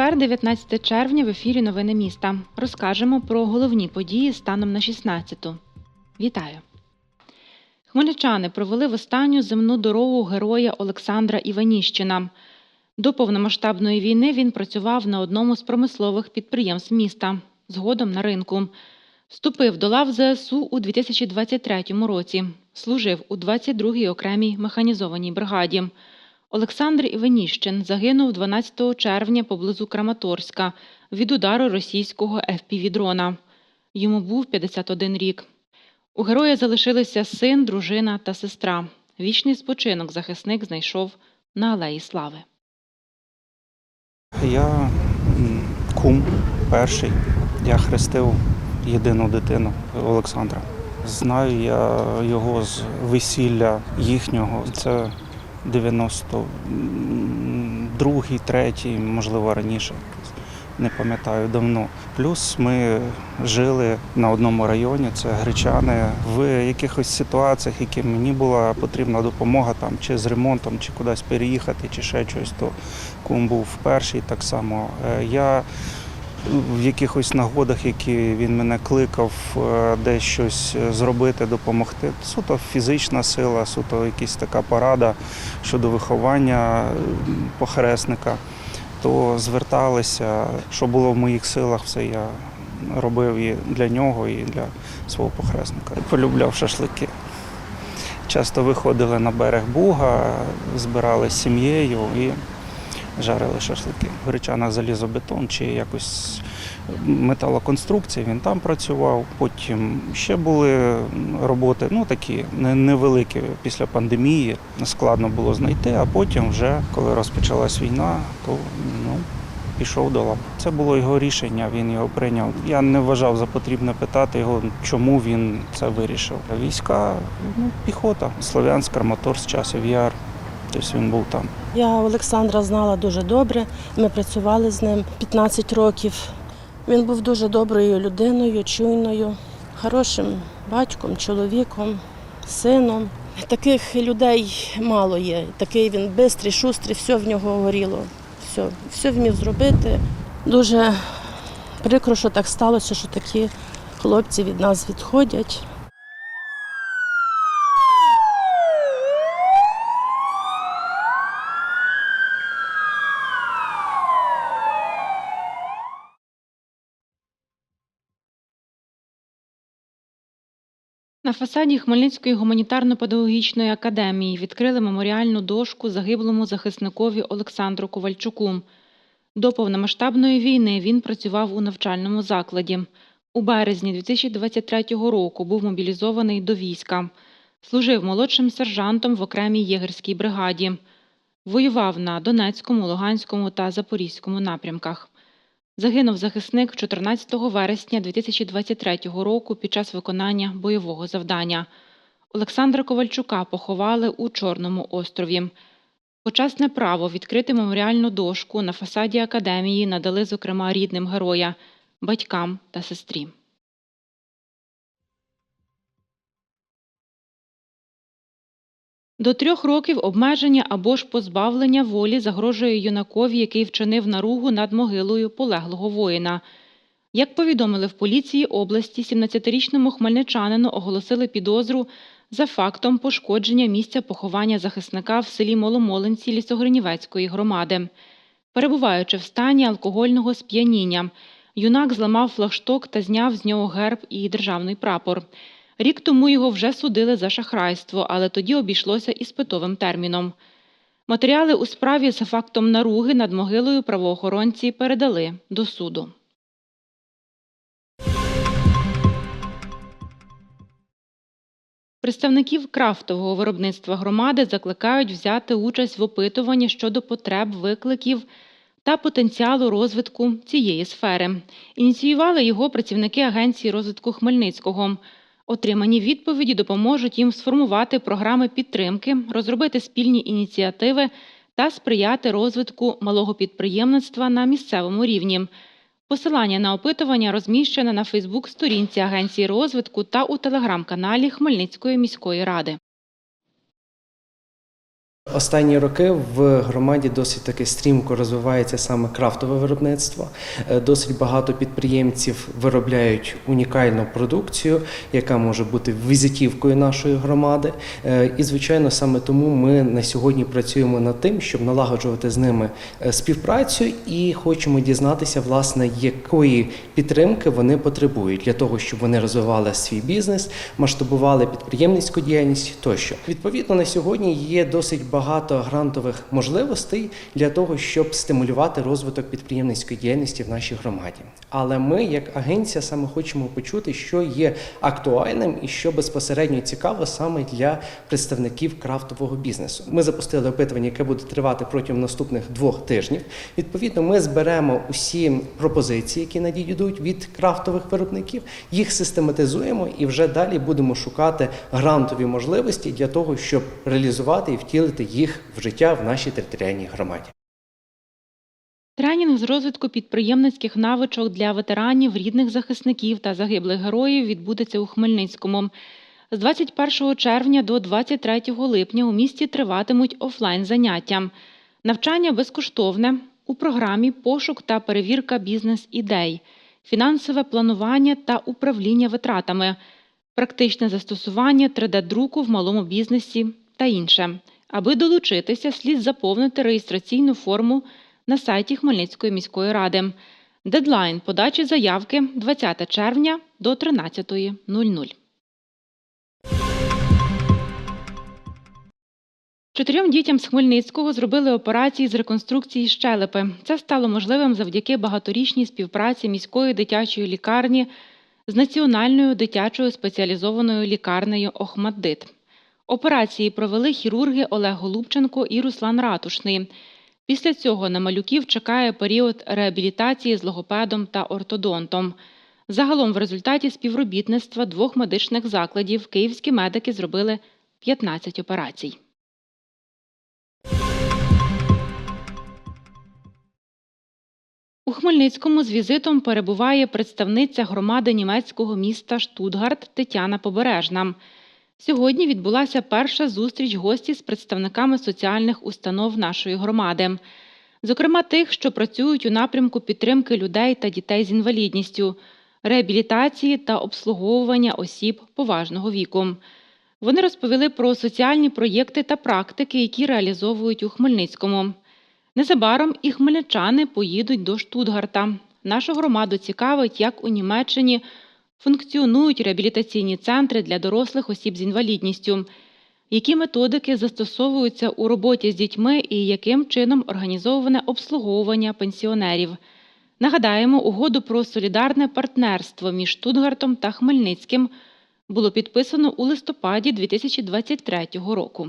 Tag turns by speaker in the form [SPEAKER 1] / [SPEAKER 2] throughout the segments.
[SPEAKER 1] Четвер, 19 червня, в ефірі Новини міста. Розкажемо про головні події станом на 16-ту. Вітаю! Хмельничани провели в останню земну дорогу героя Олександра Іваніщина. До повномасштабної війни він працював на одному з промислових підприємств міста, згодом на ринку. Вступив до лав ЗСУ у 2023 році. Служив у 22-й окремій механізованій бригаді. Олександр Іваніщин загинув 12 червня поблизу Краматорська від удару російського FPV-дрона. Йому був 51 рік. У героя залишилися син, дружина та сестра. Вічний спочинок захисник знайшов на Алеї Слави.
[SPEAKER 2] Я кум перший. Я хрестив єдину дитину Олександра. Знаю я його з весілля їхнього. Це 92-й, 3-й, можливо, раніше. Не пам'ятаю давно. Плюс ми жили на одному районі, це гречани. В якихось ситуаціях, які мені була потрібна допомога, там чи з ремонтом, чи кудись переїхати, чи ще щось, то кум був перший так само. Е, Я в якихось нагодах, які він мене кликав, е, десь щось зробити, допомогти. Суто фізична сила, суто якась така порада щодо виховання похресника, то зверталися, що було в моїх силах, все я робив і для нього, і для свого похресника. Полюбляв шашлики. Часто виходили на берег Буга, збирали з сім'єю і жарили шашлики. В Гречанах залізобетон чи якось металоконструкції, він там працював. Потім ще були роботи, ну такі невеликі після пандемії. Складно було знайти, а потім, вже коли розпочалась війна, то ну, пішов до лап. Це було його рішення, він його прийняв. Я не вважав за потрібне питати його, чому він це вирішив. Війська, ну, піхота, Слов'янськ, Краматорськ, часів яр. Тобто він був там.
[SPEAKER 3] Я Олександра знала дуже добре. Ми працювали з ним 15 років. Він був дуже доброю людиною, чуйною, хорошим батьком, чоловіком, сином. Таких людей мало є. Такий він бистрий, шустрий, все в нього горіло. Все, все вмів зробити. Дуже прикро, що так сталося, що такі хлопці від нас відходять.
[SPEAKER 1] На фасаді Хмельницької гуманітарно-педагогічної академії відкрили меморіальну дошку загиблому захисникові Олександру Ковальчуку. До повномасштабної війни він працював у навчальному закладі. У березні 2023 року був мобілізований до війська. Служив молодшим сержантом в окремій єгерській бригаді. Воював на Донецькому, Луганському та Запорізькому напрямках. Загинув захисник 14 вересня 2023 року під час виконання бойового завдання. Олександра Ковальчука поховали у Чорному острові. Почесне право відкрити меморіальну дошку на фасаді академії надали, зокрема, рідним героя, батькам та сестрі. До трьох років обмеження або ж позбавлення волі загрожує юнакові, який вчинив наругу над могилою полеглого воїна. Як повідомили в поліції області, 17-річному хмельничанину оголосили підозру за фактом пошкодження місця поховання захисника в селі Маломолинці Лісогринівецької громади. Перебуваючи в стані алкогольного сп'яніння, юнак зламав флагшток та зняв з нього герб і державний прапор. Рік тому його вже судили за шахрайство, але тоді обійшлося іспитовим терміном. Матеріали у справі за фактом наруги над могилою правоохоронці передали до суду. Представників крафтового виробництва громади закликають взяти участь в опитуванні щодо потреб, викликів та потенціалу розвитку цієї сфери. Ініціювали його працівники Агенції розвитку Хмельницького. Отримані відповіді допоможуть їм сформувати програми підтримки, розробити спільні ініціативи та сприяти розвитку малого підприємництва на місцевому рівні. Посилання на опитування розміщене на Фейсбук-сторінці Агенції розвитку та у телеграм-каналі Хмельницької міської ради.
[SPEAKER 4] Останні роки в громаді досить таки стрімко розвивається саме крафтове виробництво. Е, Досить багато підприємців виробляють унікальну продукцію, яка може бути візитівкою нашої громади. Е, І, звичайно, саме тому ми на сьогодні працюємо над тим, щоб налагоджувати з ними е, співпрацю і хочемо дізнатися, власне, якої підтримки вони потребують для того, щоб вони розвивали свій бізнес, масштабували підприємницьку діяльність тощо. Відповідно, на сьогодні є досить багато грантових можливостей для того, щоб стимулювати розвиток підприємницької діяльності в нашій громаді. Але ми, як агенція, саме хочемо почути, що є актуальним і що безпосередньо цікаво саме для представників крафтового бізнесу. Ми запустили опитування, яке буде тривати протягом наступних двох тижнів. Відповідно, ми зберемо усі пропозиції, які надійдуть від крафтових виробників, їх систематизуємо і вже далі будемо шукати грантові можливості для того, щоб реалізувати і втілити їх в життя в нашій територіальній громаді.
[SPEAKER 1] Тренінг з розвитку підприємницьких навичок для ветеранів, рідних захисників та загиблих героїв відбудеться у Хмельницькому. З 21 червня до 23 липня у місті триватимуть офлайн заняття. Навчання безкоштовне у програмі пошук та перевірка бізнес-ідей, фінансове планування та управління витратами, практичне застосування 3D-друку в малому бізнесі та інше. Аби долучитися, слід заповнити реєстраційну форму на сайті Хмельницької міської ради. Дедлайн подачі заявки 20 червня до 13.00. Чотирьом дітям з Хмельницького зробили операції з реконструкції щелепи. Це стало можливим завдяки багаторічній співпраці міської дитячої лікарні з Національною дитячою спеціалізованою лікарнею Охмаддит. Операції провели хірурги Олег Голубченко і Руслан Ратушний. Після цього на малюків чекає період реабілітації з логопедом та ортодонтом. Загалом в результаті співробітництва двох медичних закладів київські медики зробили 15 операцій. У Хмельницькому з візитом перебуває представниця громади німецького міста Штутгарт Тетяна Побережна. Сьогодні відбулася перша зустріч гості з представниками соціальних установ нашої громади, зокрема тих, що працюють у напрямку підтримки людей та дітей з інвалідністю, реабілітації та обслуговування осіб поважного віку. Вони розповіли про соціальні проєкти та практики, які реалізовують у Хмельницькому. Незабаром і хмельничани поїдуть до Штутгарта. Нашу громаду цікавить, як у Німеччині функціонують реабілітаційні центри для дорослих осіб з інвалідністю, які методики застосовуються у роботі з дітьми і яким чином організоване обслуговування пенсіонерів. Нагадаємо, угоду про солідарне партнерство між Штутгартом та Хмельницьким було підписано у листопаді 2023 року.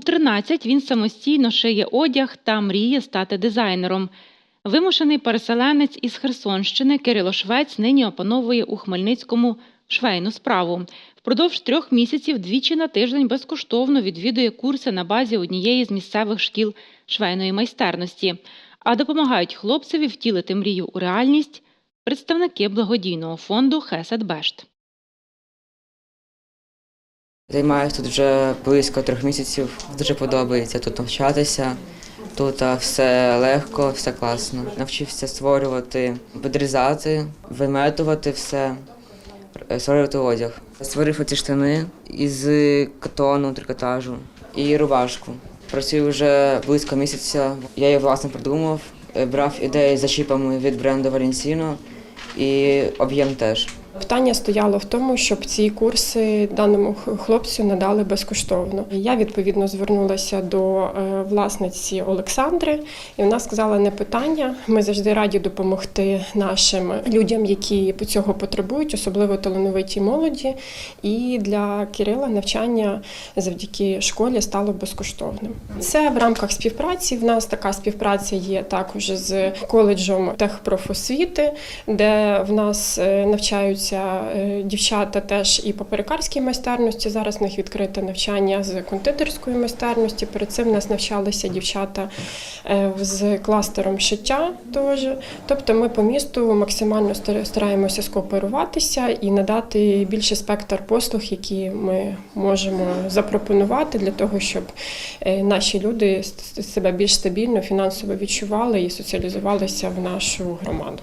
[SPEAKER 1] У 13 він самостійно шиє одяг та мріє стати дизайнером. Вимушений переселенець із Херсонщини Кирило Швець нині опановує у Хмельницькому швейну справу. Впродовж трьох місяців двічі на тиждень безкоштовно відвідує курси на базі однієї з місцевих шкіл швейної майстерності, а допомагають хлопцеві втілити мрію у реальність представники благодійного фонду Хесед Бешт.
[SPEAKER 5] Займаюся тут вже близько трьох місяців. Дуже подобається тут навчатися. Тут все легко, все класно. Навчився створювати, підрізати, виметувати все, е, створювати одяг. Створив ці штани із катону, трикотажу і рубашку. Працюю вже близько місяця. Я її власне придумав, е, брав ідеї за чіпами від бренду Valentino і об'єм теж.
[SPEAKER 6] Питання стояло в тому, щоб ці курси даному хлопцю надали безкоштовно. Я відповідно звернулася до е, власниці Олександри, і вона сказала: не питання. Ми завжди раді допомогти нашим людям, які цього потребують, особливо талановитій молоді. І для Кирила навчання завдяки школі стало безкоштовним. Це в рамках співпраці. В нас така співпраця є також з коледжем техпрофосвіти, де в нас е, навчаються е, дівчата теж і по перекарській майстерності. Зараз в них відкрите навчання з кондитерської майстерності. Перед цим в нас навчалися дівчата е, з кластером шиття. Теж. Тобто ми по місту максимально стараємося скооперуватися і надати більший спектр послуг, які ми можемо запропонувати для того, щоб е, наші люди себе більш стабільно фінансово відчували і соціалізувалися в нашу громаду.